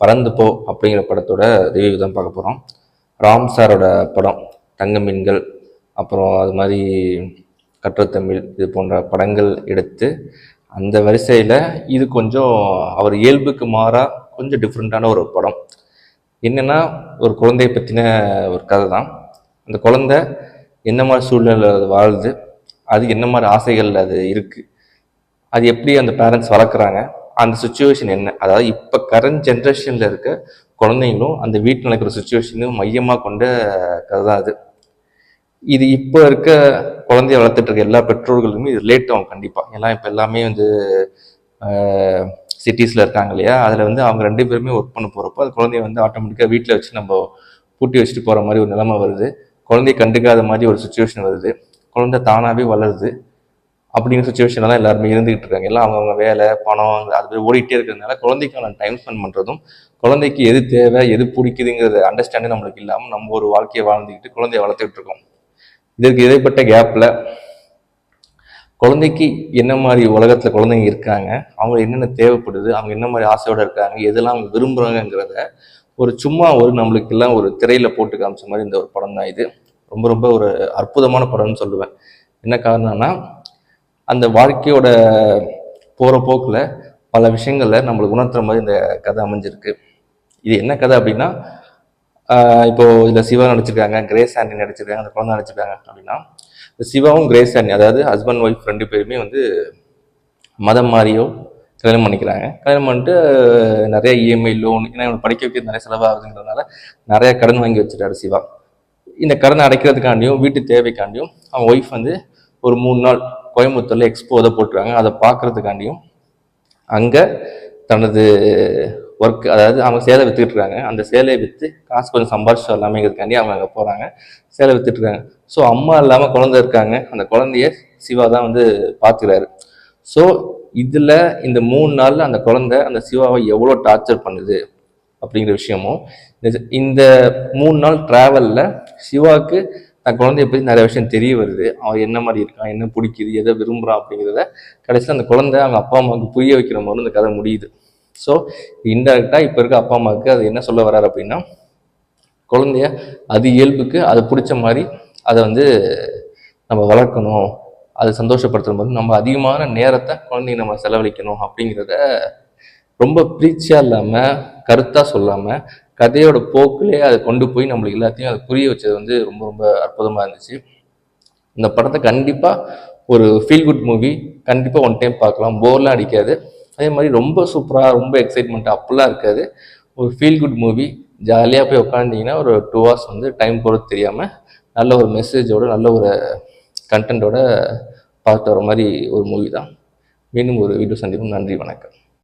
பறந்து போ அப்படிங்கிற படத்தோட ரிவ்யூ தான் பார்க்க போகிறோம் ராம் சாரோட படம் தங்க மீன்கள் அப்புறம் அது மாதிரி கற்றத்தமிழ் இது போன்ற படங்கள் எடுத்து அந்த வரிசையில் இது கொஞ்சம் அவர் இயல்புக்கு மாறாக கொஞ்சம் டிஃப்ரெண்ட்டான ஒரு படம். என்னென்னா ஒரு குழந்தையை பற்றின ஒரு கதை தான். அந்த குழந்த என்ன மாதிரி சூழ்நிலை வாழுது அது என்ன மாதிரி ஆசைகள் அது இருக்குது அது எப்படி அந்த பேரண்ட்ஸ் வளர்க்குறாங்க அந்த சுச்சுவேஷன் என்ன? அதாவது இப்போ கரண்ட் ஜென்ரேஷனில் இருக்க குழந்தைங்களும் அந்த வீட்டில் நடக்கிற சுச்சுவேஷனையும் மையமாக கொண்ட கதை தான் அது. இது இப்போ இருக்க குழந்தைய வளர்த்துட்டு இருக்க எல்லா பெற்றோர்களுக்குமே இது ரிலேட் ஆகும் கண்டிப்பாக ஏன்னா இப்போ எல்லாமே வந்து சிட்டிஸில் இருக்காங்க இல்லையா? அதில் வந்து அவங்க ரெண்டு பேருமே ஒர்க் பண்ண போகிறப்போ அது குழந்தைய வந்து ஆட்டோமேட்டிக்காக வீட்டில் வச்சு நம்ம பூட்டி வச்சுட்டு போகிற மாதிரி ஒரு நிலைமை வருது. குழந்தைய கண்டுக்காத மாதிரி ஒரு சுச்சுவேஷன் வருது. குழந்தை தானாகவே வளருது. அப்படிங்கிற சுச்சுவேஷனில் தான் எல்லாருமே இருந்துகிட்டு இருக்காங்க. எல்லாம் அவங்கவுங்க வேலை பணம் அது மாதிரி ஓடிட்டே இருக்கிறதுனால குழந்தைக்கான டைம் ஸ்பெண்ட் பண்ணுறதும் குழந்தைக்கு எது தேவை எது பிடிக்குதுங்கிறது அண்டர்ஸ்டாண்டிங் நம்மளுக்கு இல்லாமல் நம்ம ஒரு வாழ்க்கையை வாழ்ந்துக்கிட்டு குழந்தைய வளர்த்துக்கிட்டு இருக்கோம். இதற்கு இடைப்பட்ட கேப்பில் குழந்தைக்கு என்ன மாதிரி உலகத்தில் குழந்தைங்க இருக்காங்க அவங்க என்னென்ன தேவைப்படுது அவங்க என்ன மாதிரி ஆசையோடு இருக்காங்க எதெல்லாம் அவங்க விரும்புகிறாங்கிறத ஒரு சும்மா ஒரு நம்மளுக்கு எல்லாம் ஒரு திரையில் போட்டு காமிச்ச மாதிரி இந்த ஒரு படம் தான் இது. ரொம்ப ரொம்ப ஒரு அற்புதமான படம்னு சொல்லுவேன். என்ன காரணம்னா அந்த வாழ்க்கையோட போகிற போக்கில் பல விஷயங்களில் நம்மளுக்கு உணர்த்துற மாதிரி இந்த கதை அமைஞ்சிருக்கு. இது என்ன கதை அப்படின்னா இப்போ இதில் சிவா நடிச்சிருக்காங்க கிரேஸ் ஆண்டி நடிச்சிருக்காங்க அந்த குழந்தை நடிச்சிருக்காங்க அப்படின்னா இந்த சிவாவும் கிரேஸ் ஆண்டி அதாவது ஹஸ்பண்ட் ஒய்ஃப் ரெண்டு பேருமே வந்து மதம் மாறியோ கல்யாணம் பண்ணிக்கிறாங்க. கல்யாணம் பண்ணிட்டு நிறைய இஎம்ஐ லோன் ஏன்னா இவங்க படிக்க வைக்கிறது நிறைய செலவாகுதுங்கிறதுனால நிறைய கடன் வாங்கி வச்சுட்டாரு சிவா. இந்த கடனை அடைக்கிறதுக்காண்டியும் வீட்டு தேவைக்காண்டியும் அவன் ஒய்ஃப் வந்து ஒரு மூணு நாள் கோயம்புத்தூரில் எக்ஸ்போ அதை போட்டுருக்காங்க. அதை பார்க்கறதுக்காண்டியும் அங்கே தனது ஒர்க் அதாவது அவங்க சேலை வித்துக்கிட்டு இருக்காங்க. அந்த சேலையை விற்று காசு கொஞ்சம் சம்பாரிச்சு வரலாமேங்கிறதுக்காண்டி அவங்க அங்கே போகிறாங்க சேலை வித்துட்டு இருக்காங்க. ஸோ அம்மா இல்லாமல் குழந்தை இருக்காங்க. அந்த குழந்தைய சிவா தான் வந்து பார்த்துக்கிறாரு ஸோ இதில் இந்த மூணு நாளில் அந்த குழந்தை அந்த சிவாவை எவ்வளோ டார்ச்சர் பண்ணுது அப்படிங்கிற விஷயமும் இந்த- இந்த மூணு நாள் ட்ராவலில் சிவாவுக்கு தன் குழந்தைய பற்றி நிறைய விஷயம் தெரிய வருது. அவன் என்ன மாதிரி இருக்கான் என்ன பிடிக்குது எதை விரும்புகிறான் அப்படிங்கிறத கடைசியில் அந்த குழந்தை அவங்க அப்பா அம்மாவுக்கு புரிய வைக்கிற மாதிரி இந்த கதை முடியுது. ஸோ இன்டெரக்டாக இப்போ இருக்க அப்பா அம்மாவுக்கு அது என்ன சொல்ல வர்றாரு அப்படின்னா குழந்தைய அது இயல்புக்கு அது பிடிச்ச மாதிரி அதை வந்து நம்ம வளர்க்கணும். அதை சந்தோஷப்படுத்துற மாதிரி நம்ம அதிகமான நேரத்தை குழந்தைங்க நம்ம செலவழிக்கணும் அப்படிங்கிறத ரொம்ப பிரீச்சியாக இல்லாமல் கருத்தாக சொல்லாமல் கதையோட போக்கிலே அதை கொண்டு போய் நம்மளுக்கு எல்லாத்தையும் அதை புரிய வச்சது வந்து ரொம்ப ரொம்ப அற்புதமாக இருந்துச்சு. இந்த படத்தை கண்டிப்பாக ஒரு ஃபீல் குட் மூவி கண்டிப்பாக ஒன் டைம் பார்க்கலாம். போர்லாம் அடிக்காது. அதே மாதிரி ரொம்ப சூப்பராக ரொம்ப எக்ஸைட்மெண்ட் அப்படிலாம் இருக்காது. ஒரு ஃபீல் குட் மூவி ஜாலியாக போய் உட்காந்திங்கன்னா ஒரு டூ ஹவர்ஸ் வந்து டைம் போகிறது தெரியாமல் நல்ல ஒரு மெசேஜோட நல்ல ஒரு கண்டென்ட்டோட பார்த்து வர மாதிரி ஒரு மூவி தான். மீண்டும் ஒரு வீடியோ சந்திப்போம். நன்றி வணக்கம்.